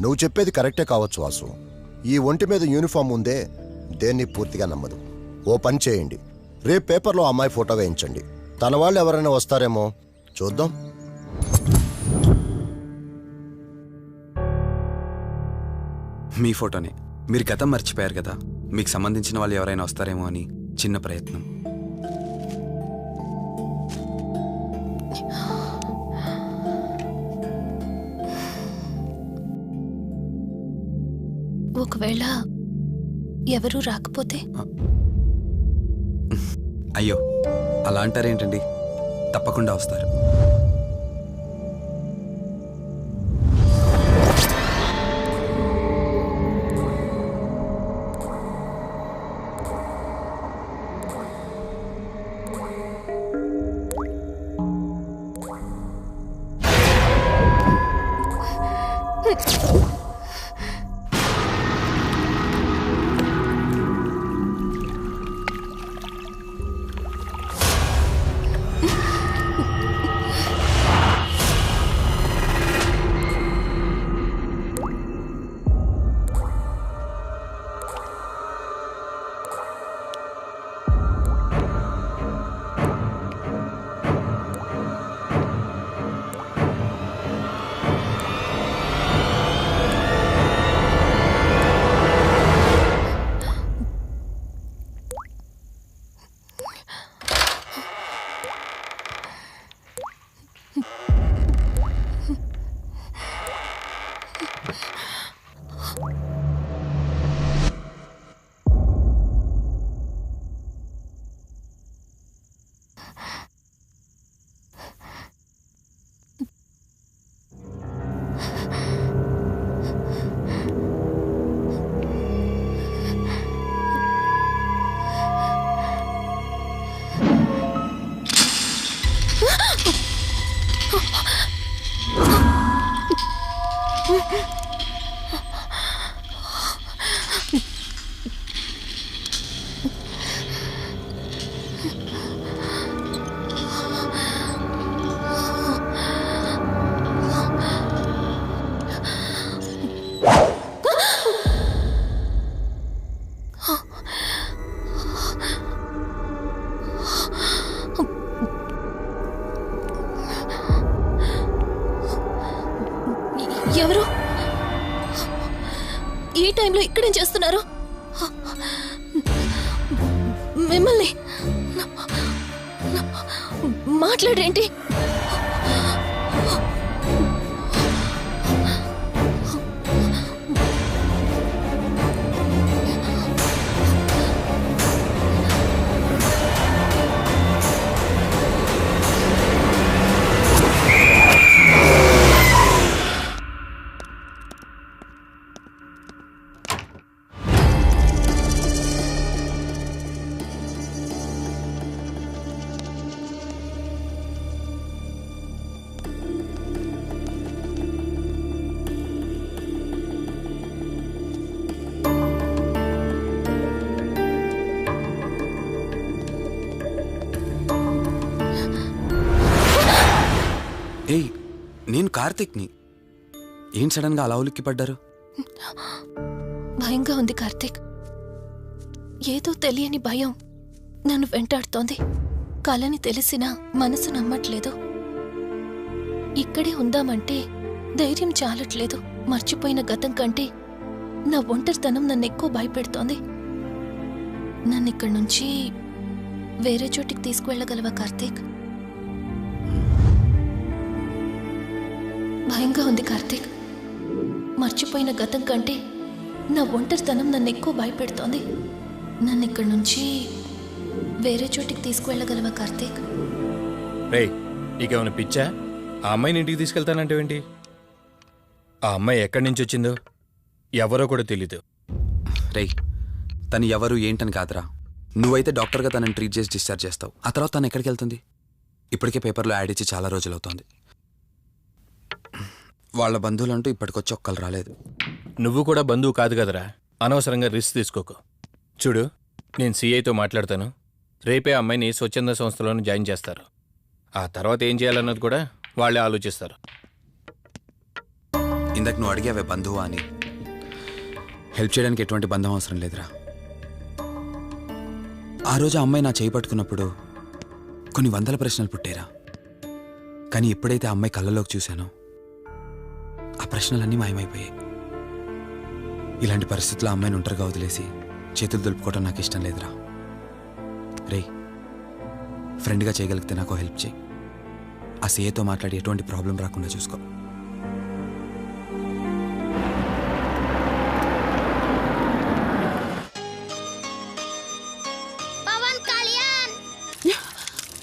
నువ్వు చెప్పేది కరెక్టే కావచ్చు వాసు. ఈ ఒంటి మీద యూనిఫామ్ ఉందే దేన్ని పూర్తిగా నమ్మదు. ఓ పని చేయండి. రేపు పేపర్లో అమ్మాయి ఫోటో వేయించండి. తన వాళ్ళు ఎవరైనా వస్తారేమో చూద్దాం. మీ ఫోటోనే. మీరు గతం మర్చిపోయారు కదా. మీకు సంబంధించిన వాళ్ళు ఎవరైనా వస్తారేమో అని చిన్న ప్రయత్నం. ఒకవేళ ఎవరూ రాకపోతే? అయ్యో అలా అంటారేంటండి? తప్పకుండా వస్తారు. ఎవరు? ఈ టైంలో ఇక్కడేం చేస్తున్నారు? మిమ్మల్ని మాట్లాడేంటి? నేను కార్తిక్ని. ఏం సడన్గా అలా ఉలిక్కి పడ్డారు? భయంగా ఉంది కార్తిక్. ఏదో తెలియని భయం నన్ను వెంటాడుతోంది. కలని తెలిసినా మనసు నమ్మట్లేదు. ఇక్కడే ఉందామంటే ధైర్యం చాలట్లేదు. మర్చిపోయిన గతం కంటే నా ఒంటరితనం నన్ను ఎక్కువ భయపెడుతోంది. నన్ను ఇక్కడి నుంచి వేరే చోటికి తీసుకువెళ్ళగలవా కార్తీక్? భయంగా ఉంది కార్తీక్. మర్చిపోయిన గతం కంటే నా ఒంటరితనం నన్ను ఎక్కువ భయపెడుతోంది. నన్ను ఇక్కడి నుంచి వేరే చోటికి తీసుకువెళ్ళగలవా కార్తీక్? రేయ్ నీకేమైనా పిచ్చా? ఆ అమ్మాయిని ఇంటికి తీసుకెళ్తానంటేవేంటి ఆ అమ్మాయి ఎక్కడి నుంచి వచ్చిందో ఎవరో కూడా తెలీదు. రేయ్ తను ఎవరు ఏంటని కాదురా. నువ్వైతే డాక్టర్గా తనని ట్రీట్ చేసి డిశ్చార్జ్ చేస్తావు. ఆ తర్వాత తను ఎక్కడికి వెళ్తుంది? ఇప్పటికే పేపర్లో యాడ్ ఇచ్చి చాలా రోజులవుతోంది. వాళ్ళ బంధువులంటూ ఇప్పటికొచ్చి ఒక్కరు రాలేదు. నువ్వు కూడా బంధువు కాదు కదరా. అనవసరంగా రిస్క్ తీసుకోకు. చూడు నేను సీఐతో మాట్లాడతాను. రేపే అమ్మాయిని స్వచ్ఛంద సంస్థలోనే జాయిన్ చేస్తారు. ఆ తర్వాత ఏం చేయాలన్నది కూడా వాళ్ళే ఆలోచిస్తారు. ఇందాక నువ్వు అడిగావే బంధువా అని. హెల్ప్ చేయడానికి ఎటువంటి బంధం అవసరం లేదురా. ఆ రోజు ఆ అమ్మాయి నా చేయి పట్టుకున్నప్పుడు కొన్ని వందల ప్రశ్నలు పుట్టేరా కానీ ఎప్పుడైతే ఆ అమ్మాయి కళ్ళలోకి చూశానో ఆ ప్రశ్నలన్నీ మాయమైపోయాయి. ఇలాంటి పరిస్థితుల్లో అమ్మాయిని ఒంటరిగా వదిలేసి చేతులు దులుపుకోవడం నాకు ఇష్టం లేదురా. రే ఫ్రెండ్గా చేయగలిగితే నాకు హెల్ప్ చేయి. ఆ సీఏతో మాట్లాడి ఎటువంటి ప్రాబ్లం రాకుండా చూసుకో.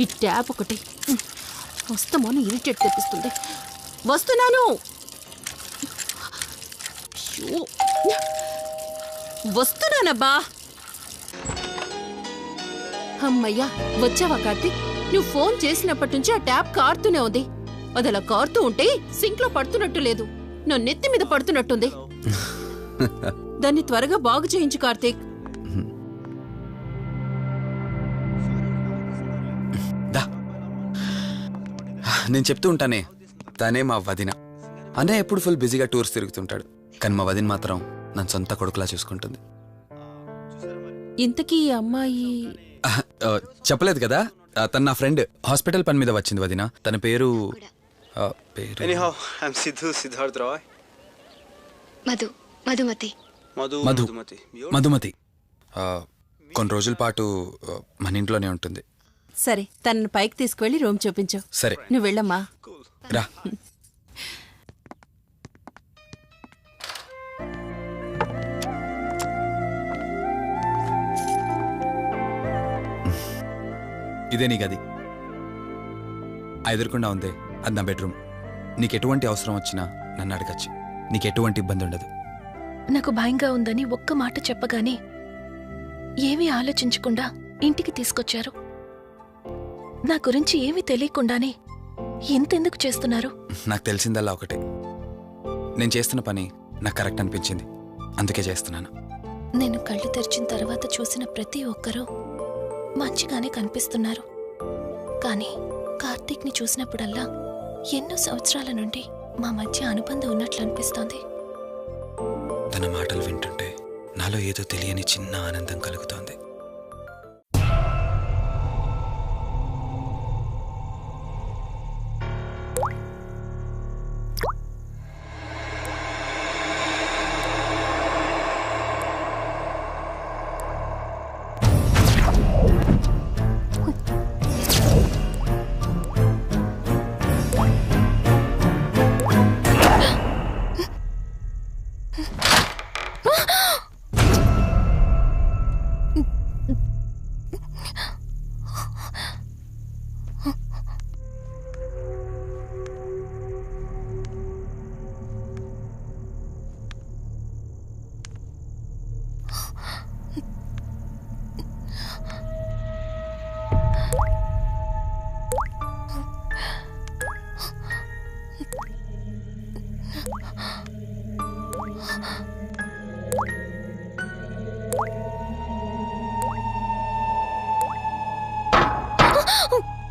ఈ ట్యాప్ ఒకటి. వస్తామని ఇరిటేట్ తెప్పిస్తుంది. వస్తున్నాను! వస్తున్నానబ్బా. అమ్మయ్యా వచ్చావా కార్తీక్? నువ్వు ఫోన్ చేసినప్పటి నుంచి ఆ ట్యాప్ కారుతూనే ఉంది. అది అలా కారుతూ ఉంటే సింక్లో పడుతున్నట్టు లేదు. నా నెత్తి మీద పడుతున్నట్టుంది. దాన్ని త్వరగా బాగు చేయించు కార్తీక్. దా. నేను చెప్తూ ఉంటానే తనే మా వదిన. అన్నయ్య ఎప్పుడు ఫుల్ బిజీగా టూర్స్ తిరుగుతుంటాడు. కానీ మా వదిన మాత్రం నన్ను సొంత కొడుకులా చూసుకుంటుంది. ఇంతకీ ఈ అమ్మాయి చెప్పలేదు కదా? తను నా ఫ్రెండ్. హాస్పిటల్ పని మీద వచ్చింది వదిన. తన పేరు. మధు మధుమతి. మధు మధుమతి. ఆ, కొన్ని రోజుల పాటు మన ఇంట్లోనే ఉంటుంది. సరే తనను పైకి తీసుకువెళ్ళి రూమ్ చూపించు. సరే. నువ్వు వెళ్ళమ్మా. రా. ఇదే నీ గది. ఆ ఎదురుకుండా ఉంది అది నా బెడ్రూమ్. నీకు ఎటువంటి అవసరం వచ్చినా నన్ను అడగచ్చు. నీకు ఎటువంటి ఇబ్బంది ఉండదు. నాకు భయంగా ఉందని ఒక్క మాట చెప్పగానే ఏమీ ఆలోచించకుండా ఇంటికి తీసుకొచ్చారు. నా గురించి ఏమీ తెలియకుండానే ఎంతెందుకు చేస్తున్నారు? నాకు తెలిసిందల్లా ఒకటే. నేను చేస్తున్న పని నాకు కరెక్ట్ అనిపించింది. అందుకే చేస్తున్నాను. నేను కళ్ళు తెరిచిన తర్వాత చూసిన ప్రతి ఒక్కరూ మంచిగానే కనిపిస్తున్నారు. కానీ కార్తీక్ని చూసినప్పుడల్లా ఎన్నో సంవత్సరాల నుండి మా మధ్య అనుబంధం ఉన్నట్లు అనిపిస్తోంది తన మాటలు వింటుంటే నాలో ఏదో తెలియని చిన్న ఆనందం కలుగుతోంది. ハハハハ!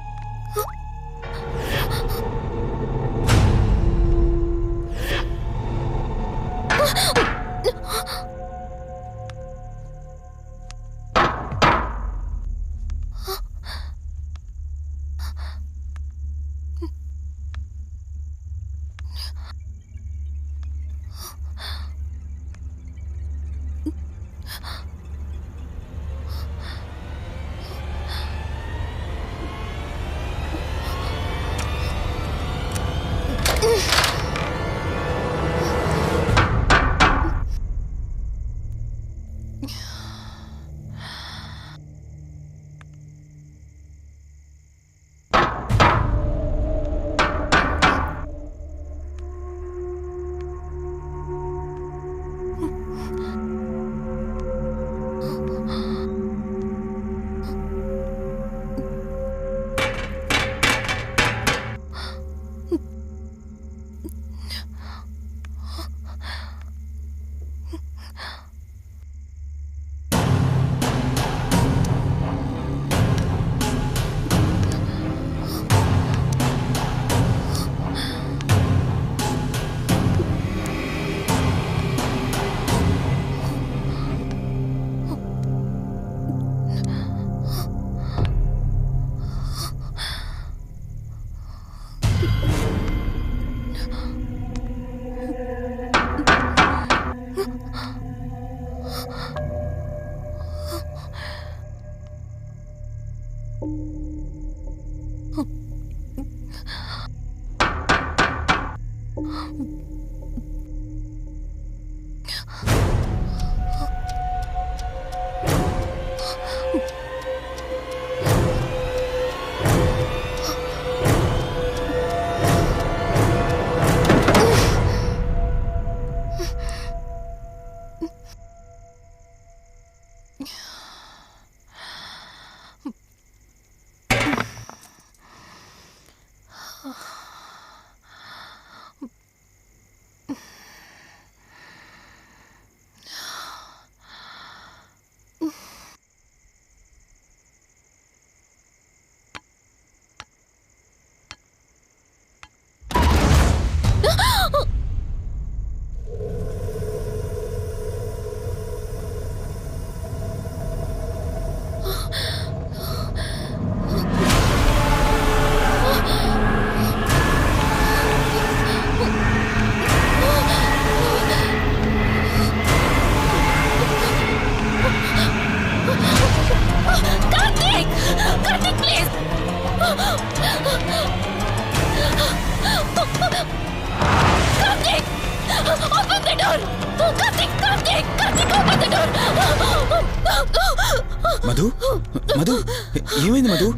ఏమైంది మధు?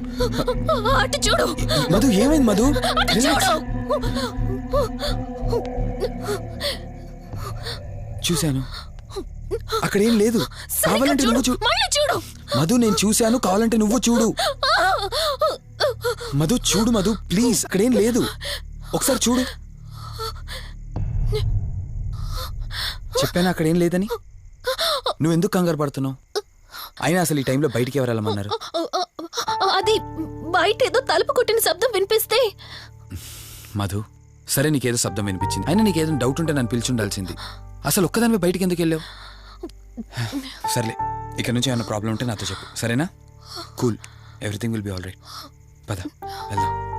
అటు చూడు. మధు ఏమైంది మధు? అటు. చూడు. చూశాను. అక్కడ ఏం లేదు కావాలంటే చూడు. నువ్వు చూ మళ్ళీ చూడు. మధు నేను చూశాను. కావాలంటే నువ్వు చూడు. మధు చూడు మధు. ప్లీజ్ అక్కడేం లేదు. ఒకసారి చూడు. చెప్పాను అక్కడేం లేదని? నువ్వు ఎందుకు కంగారు పడుతున్నావు? అయినా అసలు ఈ టైంలో బయటికి ఎవరు వెళ్ళమన్నారు? అది బయట ఏదో తలుపు కొట్టిన శబ్దం వినిపిస్తే. మధు సరే నీకేదో శబ్దం వినిపించింది. అయినా నీకేదో డౌట్ ఉంటే నన్ను పిలిచి ఉండాల్సింది అసలు ఒక్కదానివే బయటికి ఎందుకు వెళ్ళావు? సర్లే ఇక్కడ నుంచి ఏమైనా ప్రాబ్లం ఉంటే నాతో చెప్పు. సరేనా? Cool everything will be all right పద వెళ్దాం.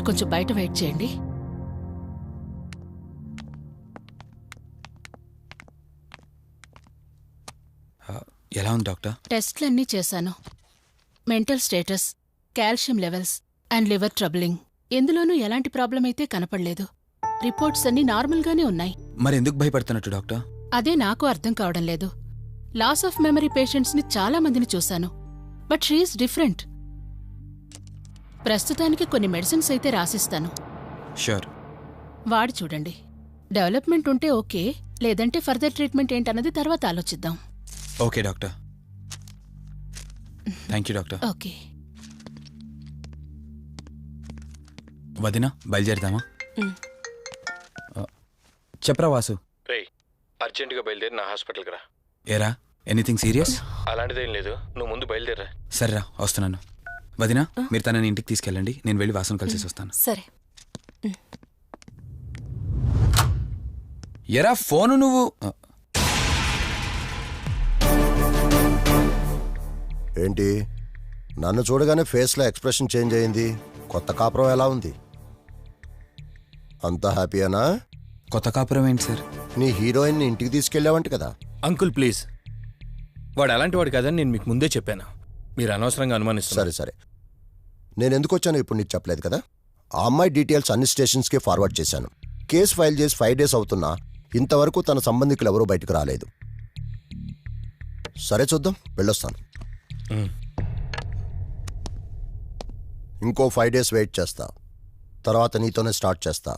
మీరు కొంచెం బయట వెయిట్ చేయండి. ఎలా ఉంది డాక్టర్? టెస్ట్లన్నీ చేశాను. Mental status calcium levels and liver troubling. ఎందులోనూ ఎలాంటి ప్రాబ్లం అయితే కనపడలేదు. రిపోర్ట్స్ అన్నీ నార్మల్గానే ఉన్నాయి. మరి ఎందుకు భయపడుతున్నట్టు డాక్టర్? అదే నాకు అర్థం కావడం లేదు. లాస్ ఆఫ్ మెమరీ పేషెంట్స్ని చాలా మందిని చూశాను. But she is different. ప్రస్తుతానికి కొన్ని మెడిసిన్స్ అయితే రాసిస్తాను. షూర్ వాడి చూడండి. డెవలప్మెంట్ ఉంటే ఓకే లేదంటే ఫర్దర్ ట్రీట్మెంట్ ఏంటన్నది తర్వాత ఆలోచిద్దాం. Okay doctor. Thank you doctor. Okay. వదినా బయలుదేరదామా? చెప్పరా వాసు. రే అర్జెంటుగా బయలుదేరి నా హాస్పిటల్కి రా. ఏరా? ఎనీథింగ్ సీరియస్ అలాంటిదేం లేదు. నువ్వు ముందు బయలుదేరా సరేరా వస్తున్నాను. వదినా మీరు తనని ఇంటికి తీసుకెళ్ళండి. నేను వెళ్ళి వాసన కలిసి వస్తాను. సరే. ఎరా ఫోను నువ్వు? ఏంటి? నన్ను చూడగానే ఫేస్లో ఎక్స్ప్రెషన్ చేంజ్ అయింది. కొత్త కాపురం ఎలా ఉంది? అంతా హ్యాపీయేనా? కొత్త కాపురం ఏంటి సార్? నీ హీరోయిన్ని ఇంటికి తీసుకెళ్ళావంట కదా. Uncle please. వాడు అలాంటి వాడు కాదని నేను మీకు ముందే చెప్పాను. మీరు అనవసరంగా అనుమానిస్తున్నారు. సరే సరే. నేను ఎందుకు వచ్చానో ఇప్పుడు నీకు చెప్పలేదు కదా? ఆ అమ్మాయి డీటెయిల్స్ అన్ని స్టేషన్స్కి ఫార్వర్డ్ చేశాను. కేసు ఫైల్ చేసి ఫైవ్ డేస్ అవుతున్నా ఇంతవరకు తన సంబంధికులు ఎవరూ బయటకు రాలేదు. సరే చూద్దాం వెళ్ళొస్తాను. ఇంకో ఫైవ్ డేస్ వెయిట్ చేస్తా. తర్వాత నీతోనే స్టార్ట్ చేస్తా.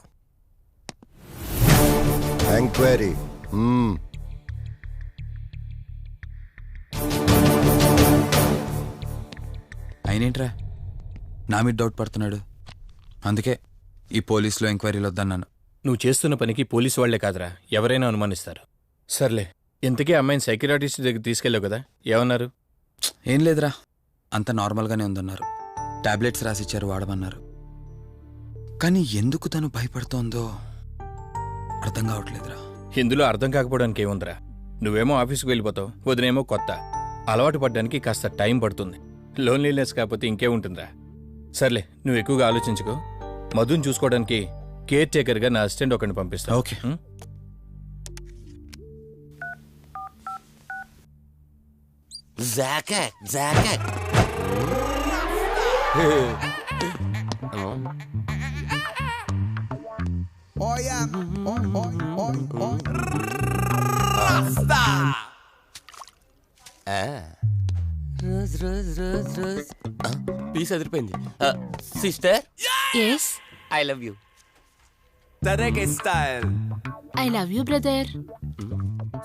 ఎంక్వైరీ. అయినేంట్రా? నా మీద డౌట్ పడుతున్నాడు. అందుకే ఈ పోలీసులో ఎంక్వైరీలు వద్దన్నాను. నువ్వు చేస్తున్న పనికి పోలీసు వాళ్ళే కాదురా. ఎవరైనా అనుమానిస్తారు. సర్లే. ఇంతకీ అమ్మాయిని సైకిరాటిస్ట్ దగ్గర తీసుకెళ్ళావు కదా. ఏమన్నారు? ఏం లేదురా. అంత నార్మల్గానే ఉందన్నారు. టాబ్లెట్స్ రాసిచ్చారు వాడమన్నారు. కానీ ఎందుకు తను భయపడుతోందో అర్థం కావట్లేదురా. ఇందులో అర్థం కాకపోవడానికి ఏముందిరా? నువ్వేమో ఆఫీస్కి వెళ్ళిపోతావు వదినేమో కొత్త. అలవాటు పడ్డానికి కాస్త టైం పడుతుంది. లోన్లీనెస్ కాకపోతే ఇంకే ఉంటుందిరా సర్లే నువ్వు ఎక్కువగా ఆలోచించుకో. మధుని చూసుకోవడానికి కేర్ టేకర్గా నా అసిస్టెంట్ ఒకరిని పంపిస్తా okay. Jacket rose rose rose rose. Piece అదిరిపోయింది sister? Yes I love you I love you brother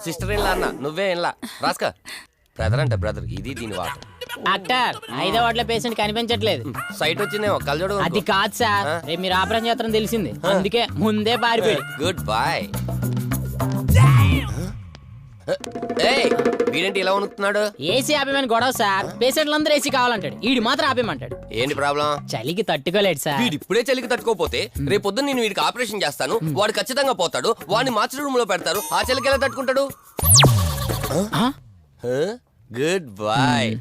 sister ఏం అన్న? నువ్వే ఏంలా రాస్కా బ్రదర్ అంటే బ్రదర్ ఇది దీని వాటర్ డాక్టర్ ఐదో వాటిలో పేషెంట్ కనిపించట్లేదు. సైట్ వచ్చిందేమో కలజోడు అది కాదు సార్. రేపు మీరు ఆపరేషన్ చేస్తారని తెలిసింది. అందుకే ముందే పారిపోయాడు. గుడ్ బాయ్ ఏయ్ వీడేంటి ఇలా ఉనుకుతున్నాడు ఏసీ ఆపేమని గొడవ సార్. పేషెంట్లందరూ ఏసీ కావాలంటాడు. ఈడు మాత్రం ఆపేమంటాడు ఏంటి ప్రాబ్లం? చలికి తట్టుకోలేడు సార్. వీడు ఇప్పుడే చలికి తట్టుకోపోతే రేపు పొద్దున్న నేను వీడికి ఆపరేషన్ చేస్తాను. వాడు ఖచ్చితంగా పోతాడు. వాడిని మార్చి రూమ్లో పెడతారు. ఆ చలికి ఎలా తట్టుకుంటాడు? Good boy.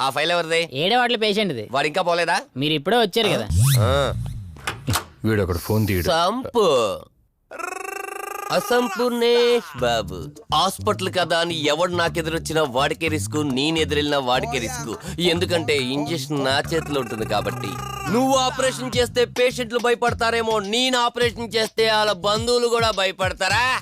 ఆ ఫైల్ ఎవరిది? ఏడో వాటిలో పేషెంట్ది వాడు ఇంకా పోలేదా? మీరు ఇప్పుడే వచ్చారు కదా. ఆ. వీడు ఒకడు ఫోన్ తీయడు. సంపు. అసంపూర్ణేష్ బాబు. హాస్పిటల్ కదా అని ఎవడు నాకెదురొచ్చినా వాడికే రిస్క్ నేను ఎదురెళ్ళినా వాడికే రిస్క్. ఎందుకంటే ఇంజెక్షన్ నా చేతిలో ఉంటుంది కాబట్టి. నువ్వు ఆపరేషన్ చేస్తే పేషెంట్లు భయపడతారేమో నేను ఆపరేషన్ చేస్తే వాళ్ళ బంధువులు కూడా భయపడతారా?